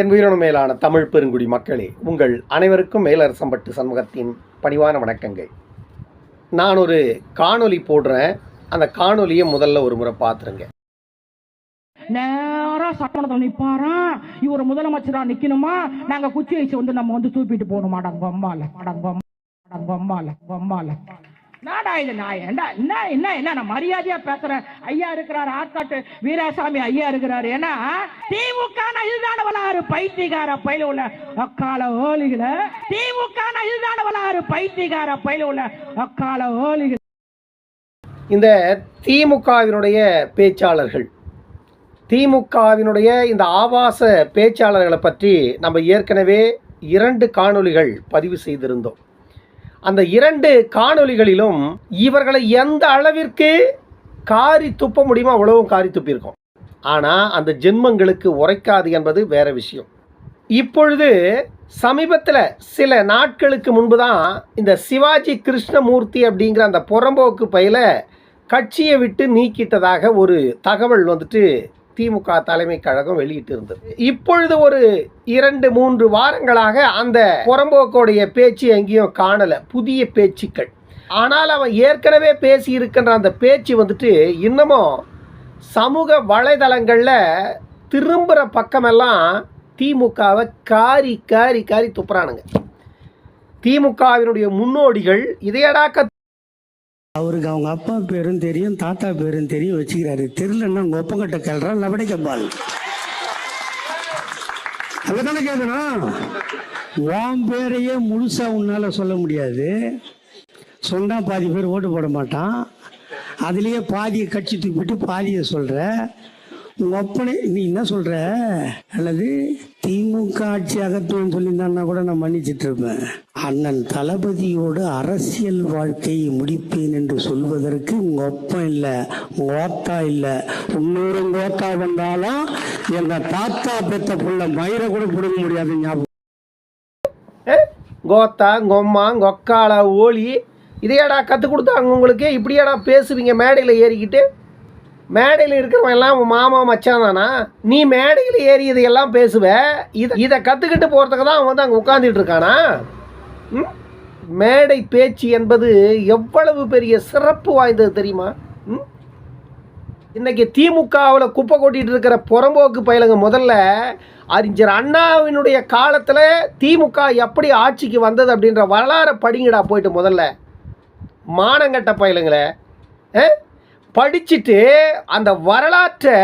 என் உயிரினும் மேலான தமிழ் பெருங்குடி மக்களே உங்கள் அனைவருக்கும் மேலரசம்பட்டு சமூகத்தின் பணிவான வணக்கங்கள். நான் ஒரு காணொலி போடுறேன். அந்த காணொலியை முதல்ல ஒரு முறை பார்த்துருங்க. நேரா சட்டமன்றத்தில் நிற்பாரா இவர் முதலமைச்சரா நிக்கணுமா? நாங்க குச்சி வச்சு வந்து நம்ம வந்து தூப்பிட்டு போகணுமா கொம்பால கொம்பால கொம்பால கொம்பால நாடா இது நான்? என்ன என்ன என்ன நான் மரியாதையா பேசுறேன். ஐயா இருக்கிறாரு ஆற்காட்டு வீராசாமி ஐயா இருக்கிறாரு. ஏன்னா திமுக இதுதான வளாறு பைத்தியகார பயில உள்ள அக்கால ஓலிகள. திமுக இதுதான வளாறு பைத்தியகார பயில உள்ள அக்கால ஓலிகள். இந்த திமுகவினுடைய பேச்சாளர்கள் திமுகவினுடைய இந்த ஆபாச பேச்சாளர்களை பற்றி நம்ம ஏற்கனவே இரண்டு காணொளிகள் பதிவு செய்திருந்தோம். அந்த இரண்டு காணொளிகளிலும் இவர்களை எந்த அளவிற்கு காரி துப்ப முடியுமோ அவ்வளவும் காரி துப்பியிருக்கோம். ஆனால் அந்த ஜென்மங்களுக்கு உரைக்காது என்பது வேற விஷயம். இப்பொழுது சமீபத்தில் சில நாட்களுக்கு முன்பு தான் இந்த சிவாஜி கிருஷ்ணமூர்த்தி அப்படிங்கிற அந்த புறம்போக்கு பையில கட்சியை விட்டு நீக்கிட்டதாக ஒரு தகவல் வந்துட்டு திமுக தலைமை கழகம் வெளியிட்டு இருந்தது. இப்பொழுது ஒரு இரண்டு மூன்று வாரங்களாக அந்த புறம்போக்கோடைய பேச்சு எங்கேயும் காணல. புதிய பேச்சுக்கள். ஆனால் அவன் ஏற்கனவே பேசி இருக்கின்ற அந்த பேச்சு வந்துட்டு இன்னமும் சமூக வலைதளங்களில் திரும்புகிற பக்கமெல்லாம் திமுகவை காரி காரி காரி துப்புறானுங்க. திமுகவினுடைய முன்னோடிகள் இதையடா அவருக்கு அவங்க அப்பா பேரும் தெரியும் தாத்தா பேரும் தெரியும் வச்சுக்கிறாரு. தெரியலன்னா உங்க ஒப்பங்கட்ட கேள்றா லபடைக்கப்பால் அதுதானே கேட்கணும்? உன் பேரையே முழுசா உன்னால சொல்ல முடியாது. சொன்னா பாதி பேர் ஓட்டு போட மாட்டான். அதுலேயே பாதியை கட்சி தூக்கிட்டு பாதியை சொல்கிறேன் ஒப்பனை நீ என்ன சொல்ற? அல்லது திமுக ஆட்சி அகற்றுவேன்னு சொல்லியிருந்தான்னா கூட நான் மன்னிச்சிட்டு இருப்பேன். அண்ணன் தளபதியோடு அரசியல் வாழ்க்கையை முடிப்பேன் என்று சொல்வதற்கு உங்க அப்பன் இல்லை உங்க ஓத்தா இல்லை. இன்னொரு ஓத்தா வந்தாலும் எங்க தாத்தா பெத்த புள்ள மயிரை கூட பிடுங்க முடியாது ஞாபகம். கோத்தா கொம்மா கொக்காளா ஓலி இதையாடா கற்றுக் கொடுத்தாங்க உங்களுக்கு? இப்படியாடா பேசுவீங்க மேடையில் ஏறிக்கிட்டு? மேடையில் இருக்கிறவன் எல்லாம் மாமா மச்சான் தானா? நீ மேடையில் ஏறி இதையெல்லாம் பேசுவ? இதை இதை கற்றுக்கிட்டு போகிறதுக்கு தான் அவன் வந்து அங்கே உட்காந்துட்டு இருக்கானா? ம்? மேடை பேச்சு என்பது எவ்வளவு பெரிய சிறப்பு வாய்ந்தது தெரியுமா? ம்? இன்னைக்கு திமுகவில் குப்பை கொட்டிட்டு இருக்கிற புறம்போக்கு பயலுங்க முதல்ல அறிஞர் அண்ணாவினுடைய காலத்தில் திமுக எப்படி ஆட்சிக்கு வந்தது அப்படின்ற வரலாறை படிங்கடா போயிட்டு முதல்ல. மானங்கட்ட பயலுங்களே. படிச்சுட்டு அந்த வரலாற்றை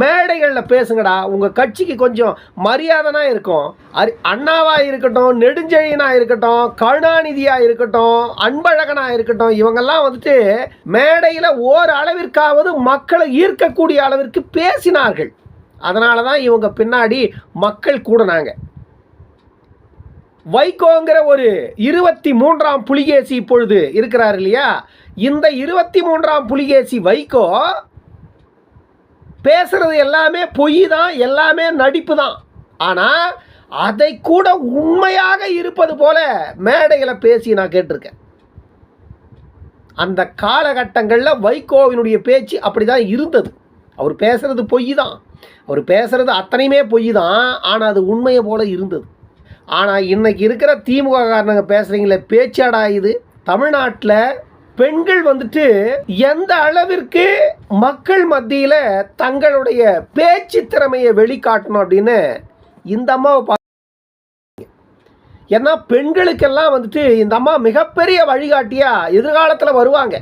மேடைகளில் பேசுங்கடா. உங்கள் கட்சிக்கு கொஞ்சம் மரியாதைனா இருக்கும். அரி அண்ணாவாக இருக்கட்டும் நெடுஞ்செழியனாக இருக்கட்டும் கருணாநிதியாக இருக்கட்டும் அன்பழகனாக இருக்கட்டும் இவங்கெல்லாம் வந்துட்டு மேடையில் ஓர் அளவிற்காவது மக்களை ஈர்க்கக்கூடிய அளவிற்கு பேசினார்கள். அதனால தான் இவங்க பின்னாடி மக்கள் கூடினாங்க. வைகோங்கிற ஒரு இருபத்தி மூன்றாம் புலிகேசி இப்பொழுது இருக்கிறார் இல்லையா? இந்த இருபத்தி மூன்றாம் புலிகேசி வைகோ பேசுறது எல்லாமே பொய் தான் எல்லாமே நடிப்பு தான். ஆனால் அதை கூட உண்மையாக இருப்பது போல மேடையில் பேசி நான் கேட்டிருக்கேன். அந்த காலகட்டங்களில் வைகோவினுடைய பேச்சு அப்படி தான் இருந்தது. அவர் பேசுறது பொய் தான். அவர் பேசுறது அத்தனையுமே பொய் தான். ஆனால் அது உண்மையை போல இருந்தது. ஆனால் இன்றைக்கி இருக்கிற திமுக காரணங்க பேசுகிறீங்களே பேச்சாடா இது. தமிழ்நாட்டில் பெண்கள் வந்துட்டு எந்த அளவிற்கு மக்கள் மத்தியில் தங்களுடைய பேச்சு திறமையை வெளிக்காட்டணும் அப்படின்னு இந்த அம்மாவை பா ஏன்னா பெண்களுக்கெல்லாம் வந்துட்டு இந்த அம்மா மிகப்பெரிய வழிகாட்டியாக எதிர்காலத்தில் வருவாங்க.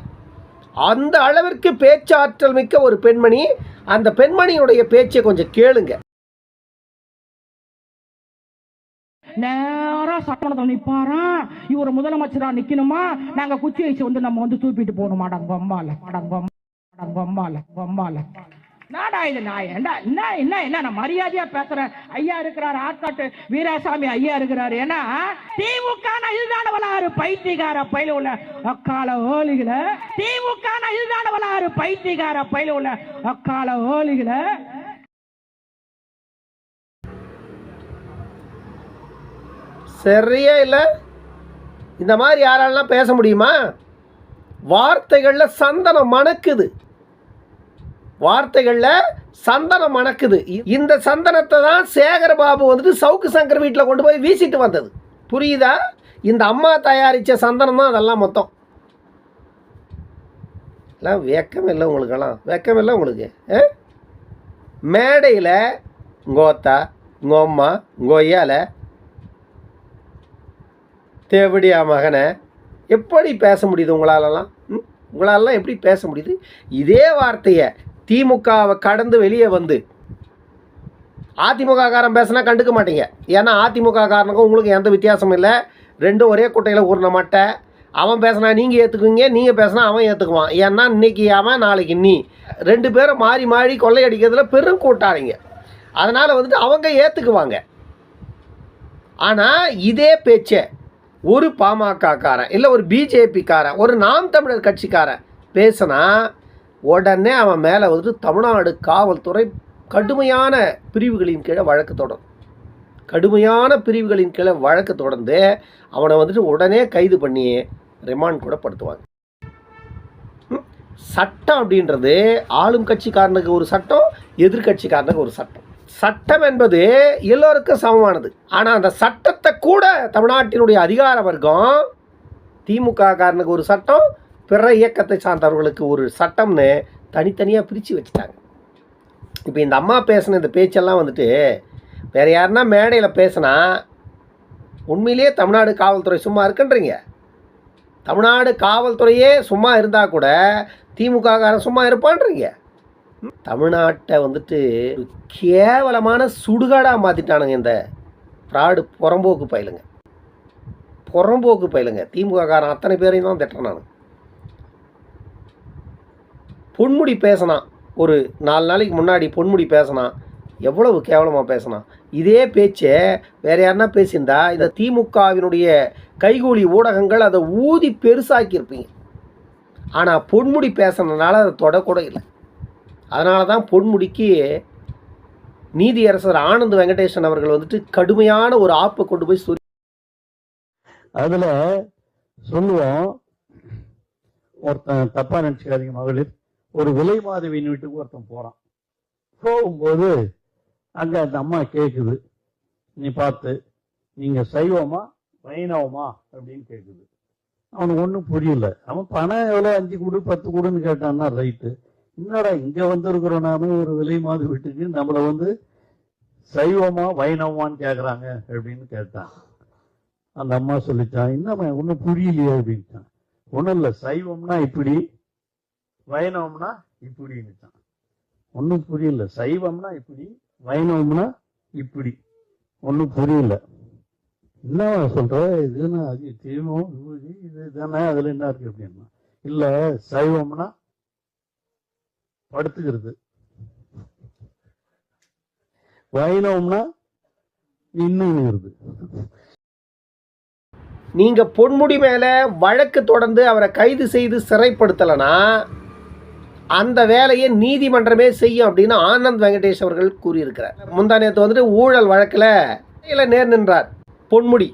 அந்த அளவிற்கு பேச்சாற்றல் மிக்க ஒரு பெண்மணி அந்த பெண்மணியுடைய பேச்சை கொஞ்சம் கேளுங்க. நேரா சட்டமன்றத்தில் நிப்பாரா? இவர் முதலமைச்சரா நிக்கணுமா? நாங்க குச்சி வச்சு வந்து நம்ம வந்து தூப்பிட்டு போகணுமா கொம்பால கொம்பால கொம்பால நாடா இது நான் ஏண்டா என்ன என்ன என்ன நான் மரியாதையா பேசுறேன்? ஐயா இருக்கிறாரு ஆற்காட்டு வீராசாமி ஐயா இருக்கிறாரு ஏன்னா திமுக இதுதான வளாறு பைத்தியகார பயில உள்ள அக்கால ஓலிகளை திமுக இதுதான வளாறு பைத்தியகார பயில உள்ள அக்கால ஓலிகளை சரியே இல்லை. இந்த மாதிரி யாராலெல்லாம் பேச முடியுமா? வார்த்தைகளில் சந்தனம் மணக்குது. வார்த்தைகளில் சந்தனம் மணக்குது. இ- இந்த சந்தனத்தை தான் சேகரபாபு வந்துட்டு சவுக்கு சங்கர் வீட்டில் கொண்டு போய் வீசிட்டு வந்தது. புரியுதா? இந்த அம்மா தயாரித்த சந்தனம் தான் அதெல்லாம் மொத்தம். எல்லாம் வெக்கம் இல்லை உங்களுக்கெல்லாம். வெக்கம் இல்லை உங்களுக்கு. ஆ? மேடையில் கோத்தா உங்கள் கொய்யால தேவடியா மகனை எப்படி பேச முடியுது உங்களாலலாம்? உங்களாலலாம் எப்படி பேச முடியுது? இதே வார்த்தையை திமுகவை கடந்து வெளியே வந்து அதிமுக காரன் பேசினா கண்டுக்க மாட்டீங்க. ஏன்னா அதிமுக காரனுக்கும் உங்களுக்கு எந்த வித்தியாசமும் இல்லை. ரெண்டும் ஒரே குட்டையில் ஊறின மாட்டை. அவன் பேசினா நீங்கள் ஏற்றுக்குவீங்க நீங்கள் பேசினா அவன் ஏற்றுக்குவான் ஏன்னா இன்னைக்கு அவன் நாளைக்கு நீ. ரெண்டு பேரும் மாறி மாறி கொள்ளையடிக்கிறதுல பெரும் கூட்டாளிங்க. அதனால் வந்துட்டு அவங்க ஏற்றுக்குவாங்க ஆனால் இதே பேச்சை ஒரு பாமகக்காரன் இல்லை ஒரு பிஜேபிக்காரன் ஒரு நாம் தமிழர் கட்சிக்காரன் பேசினா உடனே அவன் மேலே வந்துட்டு தமிழ்நாடு காவல்துறை கடுமையான பிரிவுகளின் கீழே வழக்கு தொடரும் கடுமையான பிரிவுகளின் கீழே வழக்கு தொடர்ந்து அவனை வந்துட்டு உடனே கைது பண்ணி ரிமாண்ட் கூட படுத்துவாங்க. ம்? சட்டம் அப்படின்றது ஆளும் கட்சிக்காரனுக்கு ஒரு சட்டம் எதிர்க்கட்சிக்காரனுக்கு ஒரு சட்டம். சட்டம் என்பது எல்லோருக்கும் சமமானது. ஆனால் அந்த சட்டத்தை கூட தமிழ்நாட்டினுடைய அதிகார வர்க்கம் திமுக காரனுக்கு ஒரு சட்டம் பிற இயக்கத்தை சார்ந்தவர்களுக்கு ஒரு சட்டம்னு தனித்தனியாக பிரித்து வச்சுட்டாங்க. இப்போ இந்த அம்மா பேசின இந்த பேச்செல்லாம் வந்துட்டு வேறு யாருன்னா மேடையில் பேசினா உண்மையிலேயே தமிழ்நாடு காவல்துறை சும்மா இருக்குன்றீங்க. தமிழ்நாடு காவல்துறையே சும்மா இருந்தால் கூட திமுக காரன் சும்மா இருப்பான்றீங்க. தமிழ்நாட்டை வந்துட்டு கேவலமான சுடுகாடாக மாற்றிட்டானுங்க இந்த ஃப்ராடு புறம்போக்கு பயிலுங்க. புறம்போக்கு பயிலுங்க. திமுக காரன் அத்தனை பேரையும் தான் திட்டுறேன் நான். பொன்முடி பேசினான். ஒரு நாலு நாளைக்கு முன்னாடி பொன்முடி பேசினான். எவ்வளவு கேவலமாக பேசினான். இதே பேச்சை வேற யாருன்னா பேசியிருந்தா இந்த திமுகவினுடைய கைகூலி ஊடகங்கள் அதை ஊதி பெருசாக்கியிருப்பீங்க. ஆனால் பொன்முடி பேசுனதுனால அதை தொடக்கூட இல்லை. அதனால தான் பொன்முடிக்கு நீதியரசர் ஆனந்த் வெங்கடேசன் அவர்கள் வந்துட்டு கடுமையான ஒரு ஆப்பை கொண்டு போய் சொல்லி அதுல சொல்லுவோம் ஒருத்தன் தப்பா நினைச்சுக்காதீங்க மகளிர் ஒரு விலை மாதவியின் வீட்டுக்கு ஒருத்தன் போறான். போகும்போது அங்க அந்த அம்மா கேக்குது. நீ பார்த்து நீங்க சைவமா வைணவமா அப்படின்னு கேக்குது. அவனுக்கு ஒன்றும் புரியல. அவன் பணம் எவ்வளோ அஞ்சு கொடு பத்து கொடுன்னு கேட்டான்னா ரைட்டு என்னடா இங்க வந்திருக்கிறோம் நாம? ஒரு விலை மாத வீட்டுக்கு நம்மளை வந்து சைவமா வைணவமான்னு கேக்குறாங்க அப்படின்னு கேட்டான். அந்த அம்மா சொல்லிச்சான் என்னம்மா ஒன்றும் புரியலையே அப்படின்ட்டான். ஒன்றும் இல்லை சைவம்னா இப்படி வைணவம்னா இப்படின்னுட்டான் ஒன்றும் புரியல சைவம்னா இப்படி வைணவம்னா இப்படி. ஒன்றும் புரியல. என்னவா சொல்ற? இது அது தீமம் இது தானே அதுல என்ன இருக்கு? அப்படின்னா இல்ல சைவம்னா படுத்துக்கிறது. வைணவம்னா இன்னுங்கிறது நீங்க பொன்முடி மேல வழக்கு தொடர்ந்து அவரை கைது செய்து சிறைப்படுத்தலைன்னா அந்த வேலையை நீதிமன்றமே செய்யும் அப்படின்னு ஆனந்த் வெங்கடேஷ் அவர்கள் கூறியிருக்கிறார். முந்தா நேற்று வந்துட்டு ஊழல் வழக்கில் நேர் நின்றார் பொன்முடி.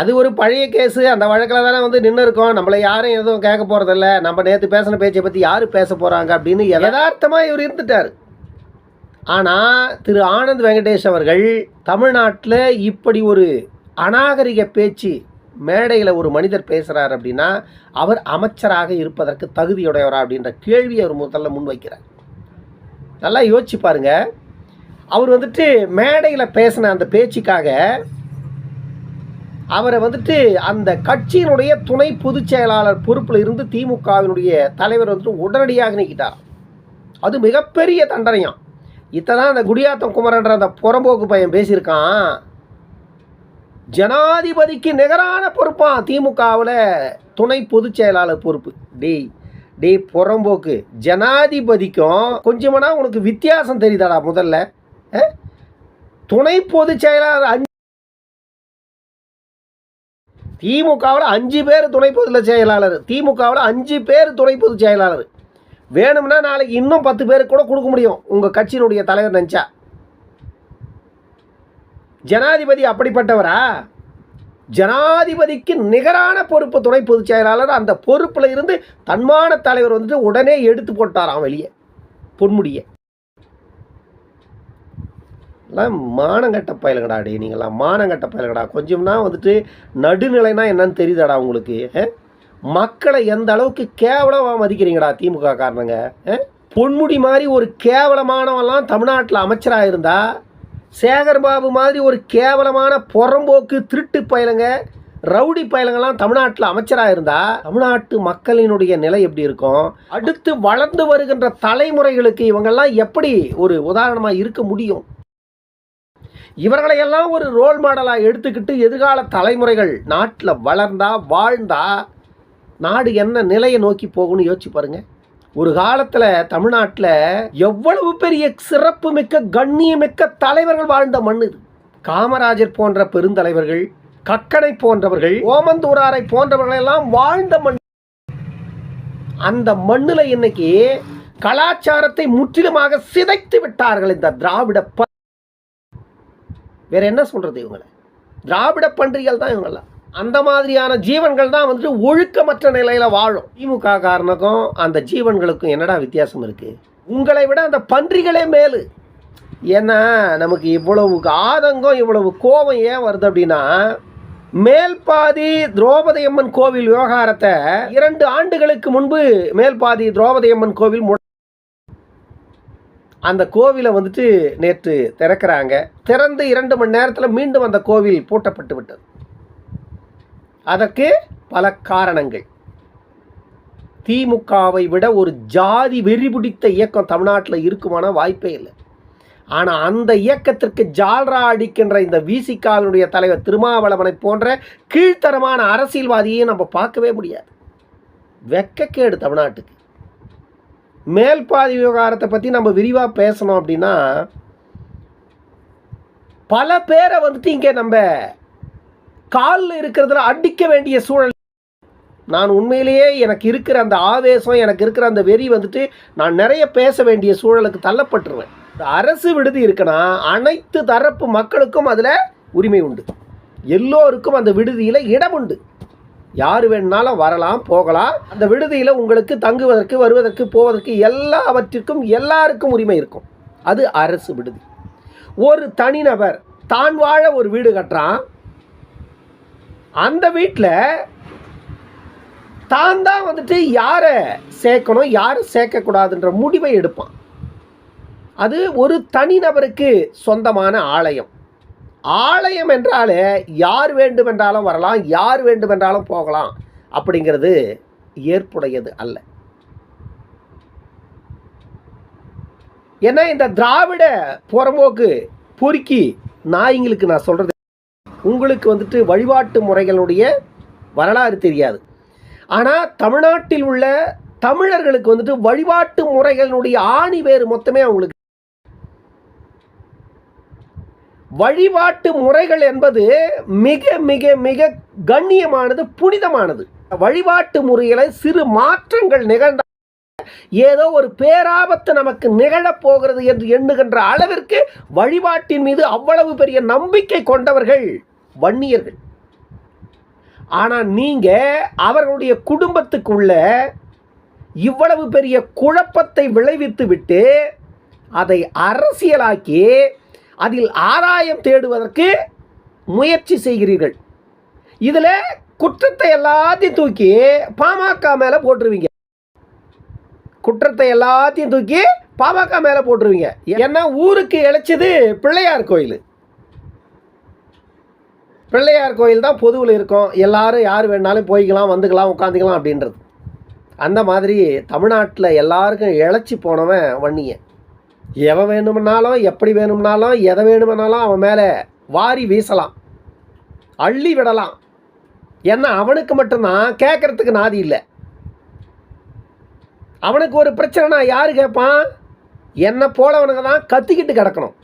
அது ஒரு பழைய கேஸு. அந்த வழக்கில் தானே வந்து நின்று இருக்கோம் நம்மளை யாரும் எதுவும் கேட்க போகிறதில்ல நம்ம நேற்று பேசின பேச்சை பற்றி யார் பேச போகிறாங்க அப்படின்னு யதார்த்தமாக இவர் இருந்துட்டார். ஆனால் திரு ஆனந்த் வெங்கடேஷ் அவர்கள் தமிழ்நாட்டில் இப்படி ஒரு அநாகரிக பேச்சு மேடையில் ஒரு மனிதர் பேசுகிறார் அப்படின்னா அவர் அமைச்சராக இருப்பதற்கு தகுதியுடையவரா அப்படின்ற கேள்வியை அவர் முதல்ல முன்வைக்கிறார். நல்லா யோசிச்சு பாருங்க. அவர் வந்துட்டு மேடையில் பேசின அந்த பேச்சுக்காக அவரை வந்துட்டு அந்த கட்சியினுடைய துணை பொதுச் செயலாளர் பொறுப்பில் இருந்து திமுகவினுடைய தலைவர் வந்துட்டு உடனடியாக நீக்கிட்டார் அது மிகப்பெரிய தண்டனையாம். இத்தனை அந்த குடியாத்தம் குமரன்ற அந்த புறம்போக்கு பையன் பேசியிருக்கான். ஜனாதிபதிக்கு நிகரான பொறுப்பான் திமுகவில் துணை பொதுச் செயலாளர் பொறுப்பு. டேய் டேய் புறம்போக்கு ஜனாதிபதிக்கும் கொஞ்சமானா உனக்கு வித்தியாசம் தெரியுதாடா முதல்ல? துணை பொதுச் செயலாளர் அஞ்சு திமுகவில் அஞ்சு பேர் துணை பொதுச் செயலாளர். திமுகவில் அஞ்சு பேர் துணை பொதுச் செயலாளர். வேணும்னா நாளைக்கு இன்னும் பத்து பேருக்கு கூட கொடுக்க முடியும். உங்கள் கட்சியினுடைய தலைவர் நினச்சா. ஜனாதிபதி அப்படிப்பட்டவரா? ஜனாதிபதிக்கு நிகரான பொறுப்பு துணை பொதுச் செயலாளர். அந்த பொறுப்பில் இருந்து தன்மான தலைவர் வந்துட்டு உடனே எடுத்து போட்டாராம் வெளியே. பொன்முடியை. எல்லாம் மானங்கட்ட பயலுங்கடா டே நீங்களாம் மானங்கட்ட பயலுங்கடா கொஞ்சம்னா வந்துட்டு நடுநிலைனா என்னன்னு தெரியுதாடா உங்களுக்கு மக்களை எந்த அளவுக்கு கேவலமாக மதிக்கிறீங்கடா திமுக காரணங்க பொன்முடி மாதிரி ஒரு கேவலமானவெல்லாம் தமிழ்நாட்டில் அமைச்சராக இருந்தா சேகர்பாபு மாதிரி ஒரு கேவலமான புறம்போக்கு திருட்டு பயலுங்க ரவுடி பயலங்கள்லாம் தமிழ்நாட்டில் அமைச்சராக இருந்தா தமிழ்நாட்டு மக்களினுடைய நிலை எப்படி இருக்கும்? அடுத்து வளர்ந்து வருகின்ற தலைமுறைகளுக்கு இவங்கெல்லாம் எப்படி ஒரு உதாரணமாக இருக்க முடியும்? இவர்களையெல்லாம் ஒரு ரோல் மாடலாக எடுத்துக்கிட்டு எதிர்கால தலைமுறைகள் நாட்டில் வளர்ந்தா வாழ்ந்தா நாடு என்ன நிலையை நோக்கி போகும்னு யோசிச்சு பாருங்க. ஒரு காலத்தில் தமிழ்நாட்டில் எவ்வளவு பெரிய சிறப்பு மிக்க கண்ணியமிக்க தலைவர்கள் வாழ்ந்த மண் இது. காமராஜர் போன்ற பெருந்தலைவர்கள் கக்கனை போன்றவர்கள் ஓமந்தூராரை போன்றவர்களெல்லாம் வாழ்ந்த மண். அந்த மண்ணில் இன்னைக்கு கலாச்சாரத்தை முற்றிலுமாக சிதைத்து விட்டார்கள் இந்த திராவிட வேற என்ன சொல்றது இவங்களை? திராவிட பன்றிகள் தான் இவங்கெல்லாம் அந்த மாதிரியான ஜீவன்கள் தான் வந்துட்டு ஒழுக்கமற்ற நிலையில வாழும். திமுக காரனுக்கும் அந்த ஜீவன்களுக்கும் என்னடா வித்தியாசம் இருக்கு? உங்களை விட அந்த பன்றிகளே மேலு. ஏன்னா நமக்கு இவ்வளவு ஆதங்கம் இவ்வளவு கோபம் ஏன் வருது அப்படின்னா மேல்பாதி திரௌபதி அம்மன் கோவில் விவகாரத்தை இரண்டு ஆண்டுகளுக்கு முன்பு மேல்பாதி திரௌபதி அம்மன் கோவில் அந்த கோவிலை வந்துட்டு நேற்று திறக்கிறாங்க. திறந்து இரண்டு மணி நேரத்தில் மீண்டும் அந்த கோவில் பூட்டப்பட்டு விட்டது. அதற்கு பல காரணங்கள். திமுகவை விட ஒரு ஜாதி வெறி பிடித்த இயக்கம் தமிழ்நாட்டில் இருக்குமான வாய்ப்பே இல்லை. ஆனால் அந்த இயக்கத்திற்கு ஜால்ரா அடிக்கின்ற இந்த விசிகாவினுடைய தலைவர் திருமாவளவனை போன்ற கீழ்த்தரமான அரசியல்வாதியை நம்ம பார்க்கவே முடியாது. வெக்கக்கேடு தமிழ்நாட்டுக்கு. மேல் பாதி விவகாரத்தை பற்றி நம்ம விரிவாக பேசணும் அப்படின்னா பல பேரை வந்துட்டு இங்கே நம்ம காலில் இருக்கிறதுல அடிக்க வேண்டிய சூழல். நான் உண்மையிலேயே எனக்கு இருக்கிற அந்த ஆவேசம் எனக்கு இருக்கிற அந்த வெறி வந்துட்டு நான் நிறைய பேச வேண்டிய சூழலுக்கு தள்ளப்பட்டுருவேன். அரசு விடுதி இருக்குன்னா அனைத்து தரப்பு மக்களுக்கும் அதில் உரிமை உண்டு. எல்லோருக்கும் அந்த விடுதியில் இடம் உண்டு. யார் வேணுனாலும் வரலாம் போகலாம். அந்த விடுதியில் உங்களுக்கு தங்குவதற்கு வருவதற்கு போவதற்கு எல்லாவற்றிற்கும் எல்லாருக்கும் உரிமை இருக்கும். அது அரசு விடுதி. ஒரு தனிநபர் தான் வாழ ஒரு வீடு கட்டுறான். அந்த வீட்டில் தான் தான் வந்துட்டு யாரை சேர்க்கணும் யாரை சேர்க்கக்கூடாதுன்ற முடிவை எடுப்பான். அது ஒரு தனிநபருக்கு சொந்தமான ஆலயம். ஆலயம் என்றாலே யார் வேண்டுமென்றாலும் வரலாம் யார் வேண்டுமென்றாலும் போகலாம் அப்படிங்கிறது ஏற்புடையது அல்ல. ஏன்னா இந்த திராவிட புறம்போக்கு பொறுக்கி நாய்ங்களுக்கு நான் சொல்கிறது உங்களுக்கு வந்துட்டு வழிபாட்டு முறைகளுடைய வரலாறு தெரியாது. ஆனால் தமிழ்நாட்டில் உள்ள தமிழர்களுக்கு வந்துட்டு வழிபாட்டு முறைகளுடைய ஆணி வேறு மொத்தமே அவங்களுக்கு வழிபாட்டு முறைகள் என்பது மிக மிக மிக கண்ணியமானது புனிதமானது. வழிபாட்டு முறைகளை சிறு மாற்றங்கள் நிகழ்ந்த ஏதோ ஒரு பேராபத்து நமக்கு நிகழப் போகிறது என்று எண்ணுகின்ற அளவிற்கு வழிபாட்டின் மீது அவ்வளவு பெரிய நம்பிக்கை கொண்டவர்கள் வன்னியர்கள். ஆனால் நீங்க அவர்களுடைய குடும்பத்துக்குள்ள இவ்வளவு பெரிய குழப்பத்தை விளைவித்து விட்டு அதை அரசியலாக்கி அதில் ஆதாயம் தேடுவதற்கு முயற்சி செய்கிறீர்கள். இதில் குற்றத்தை எல்லாத்தையும் தூக்கி பாமக மேலே போட்டுருவீங்க. குற்றத்தை எல்லாத்தையும் தூக்கி பாமக மேலே போட்டுருவீங்க. ஏன்னா ஊருக்கு இழைச்சது பிள்ளையார் கோயில். பிள்ளையார் கோயில் தான் பொதுவில் இருக்கும். எல்லாரும் யார் வேணாலும் போய்க்கலாம் வந்துக்கலாம் உட்காந்துக்கலாம் அப்படின்றது. அந்த மாதிரி தமிழ்நாட்டில் எல்லாருக்கும் இழைச்சி போனவன் வன்னியன். எவன் வேணும்னாலும் எப்படி வேணும்னாலும் எதை வேணும்னாலும் அவன் மேலே வாரி வீசலாம். அள்ளி விடலாம். ஏன்னா அவனுக்கு மட்டும்தான் கேட்கறதுக்கு நாதி இல்லை. அவனுக்கு ஒரு பிரச்சனைனா யார் கேட்பான்? என்னை போலவனுக்கு தான் கத்திக்கிட்டு கிடக்கணும்.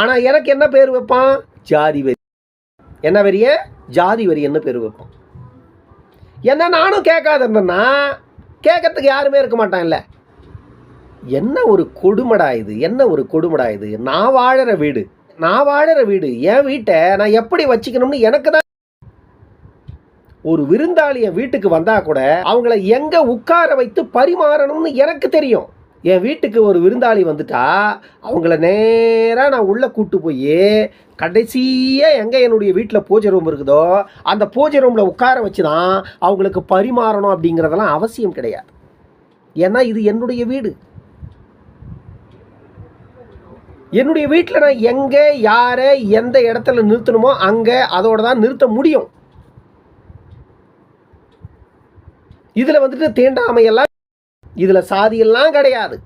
ஆனால் எனக்கு என்ன பேர் வைப்பான்? ஜாதி வெறி. என்ன வெறிய? ஜாதி வெறி என்ன பேர் வைப்பான். என்ன நானும் கேட்காத இருந்தேன்னா கேட்கறதுக்கு யாருமே இருக்க மாட்டான் இல்லை என்ன ஒரு கொடுமடா இது? என்ன ஒரு கொடுமடா இது? நான் வாழற வீடு. நான் வாழற வீடு. என் வீட்டை நான் எப்படி வச்சுக்கணும்னு எனக்கு தான் ஒரு விருந்தாளிய வீட்டுக்கு வந்தா கூட அவங்கள எங்க உட்கார வைத்து பரிமாறணும்னு எனக்கு தெரியும். என் வீட்டுக்கு ஒரு விருந்தாளி வந்துட்டா அவங்கள நேராக நான் உள்ளே கூட்டு போய் கடைசியாக எங்கே என்னுடைய வீட்டில் பூஜை ரூம் இருக்குதோ அந்த பூஜை ரூமில் உட்கார வச்சு தான் அவங்களுக்கு பரிமாறணும் அப்படிங்கிறதெல்லாம் அவசியம் கிடையாது. ஏன்னா இது என்னுடைய வீடு. என்னுடைய வீட்டில் நான் எங்கே யாரை எந்த இடத்துல நிறுத்தணுமோ அங்கே அதோட தான் நிறுத்த முடியும். இதில் வந்துட்டு தீண்டாமையெல்லாம் இதில் சாதியெல்லாம் கிடையாது.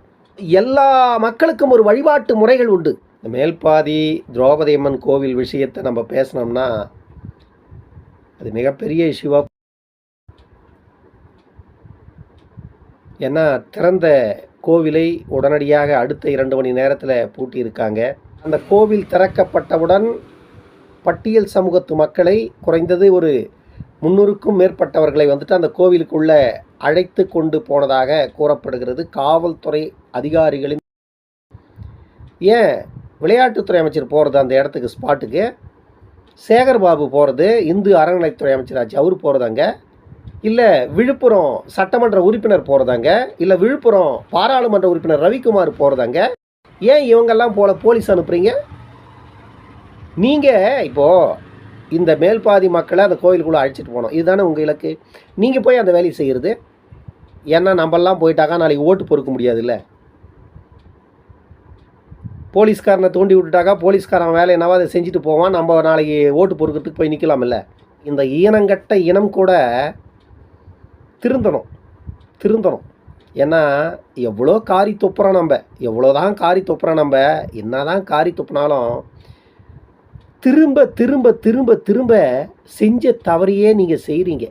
எல்லா மக்களுக்கும் ஒரு வழிபாட்டு முறைகள் உண்டு. இந்த மேல்பாதி திரௌபதி அம்மன் கோவில் விஷயத்தை நம்ம பேசினோம்னா அது மிகப்பெரிய இஷ்யூவாக ஏன்னா திறந்த கோவிலை உடனடியாக அடுத்த இரண்டு மணி நேரத்தில் பூட்டியிருக்காங்க. அந்த கோவில் திறக்கப்பட்டவுடன் பட்டியல் சமூகத்து மக்களை குறைந்தது ஒரு முன்னூறுக்கும் மேற்பட்டவர்களை வந்துட்டு அந்த கோவிலுக்குள்ள அழைத்து கொண்டு போனதாக கூறப்படுகிறது. காவல்துறை அதிகாரிகளின் ஏன் விளையாட்டுத்துறை அமைச்சர் போகிறது அந்த இடத்துக்கு ஸ்பாட்டுக்கு சேகர் பாபு போகிறது இந்து அறநிலைத்துறை அமைச்சராச்சு அவர் போகிறது அங்கே. இல்லை விழுப்புரம் சட்டமன்ற உறுப்பினர் போகிறதாங்க இல்லை விழுப்புரம் பாராளுமன்ற உறுப்பினர் ரவிக்குமார் போகிறதாங்க ஏன் இவங்கெல்லாம் போல போலீஸ் அனுப்புகிறீங்க நீங்கள் இப்போது இந்த மேல்பாதி மக்களை அந்த கோயிலுக்குள்ளே அழைச்சிட்டு போனோம் இதுதானே உங்கள் இலக்கு? நீங்கள் போய் அந்த வேலையை செய்கிறது ஏன்னா நம்மெல்லாம் போயிட்டாக்கா நாளைக்கு ஓட்டு பொறுக்க முடியாதுல்ல. போலீஸ்காரனை தூண்டி விட்டுட்டாக்கா போலீஸ்காரன் வேலை என்னவோ அதை செஞ்சுட்டு போவான். நம்ம நாளைக்கு ஓட்டு பொறுக்கிறதுக்கு போய் நிற்கலாம்ல இந்த ஈனங்கட்ட இனம் கூட திருந்தணும். திருந்தணும். ஏன்னா எவ்வளோ காரி துப்புறோம் நம்ம? எவ்வளோதான் காரி துப்புறோம் நம்ம? என்னதான் காரி துப்புனாலும் திரும்ப திரும்ப திரும்ப திரும்ப செஞ்ச தவறையே நீங்கள் செய்கிறீங்க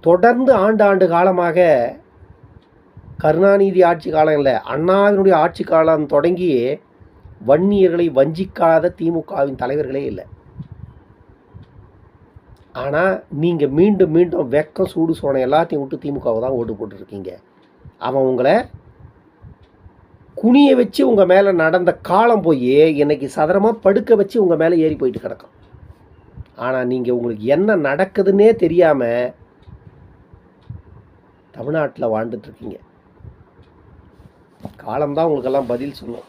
தொடர்ந்து ஆண்டு ஆண்டு காலமாக கருணாநிதி ஆட்சி காலம் இல்லை அண்ணாவினுடைய ஆட்சி காலம் தொடங்கி வன்னியர்களை வஞ்சிக்காத திமுகவின் தலைவர்களே இல்லை. ஆனால் நீங்கள் மீண்டும் மீண்டும் வெக்கம் சூடு சோனை எல்லாத்தையும் விட்டு திமுகவை தான் ஓட்டு போட்டுருக்கீங்க. அவன் உங்களை குனிய வச்சு உங்கள் மேலே நடந்த காலம் போய் இன்னைக்கு சதுரமாக படுக்க வச்சு உங்கள் மேலே ஏறி போயிட்டு கிடக்கும். ஆனால் நீங்கள் உங்களுக்கு என்ன நடக்குதுன்னே தெரியாமல் தமிழ்நாட்டில் வாழ்ந்துட்டுருக்கீங்க காலம்தான் உங்களுக்கெல்லாம் பதில் சொல்லும்.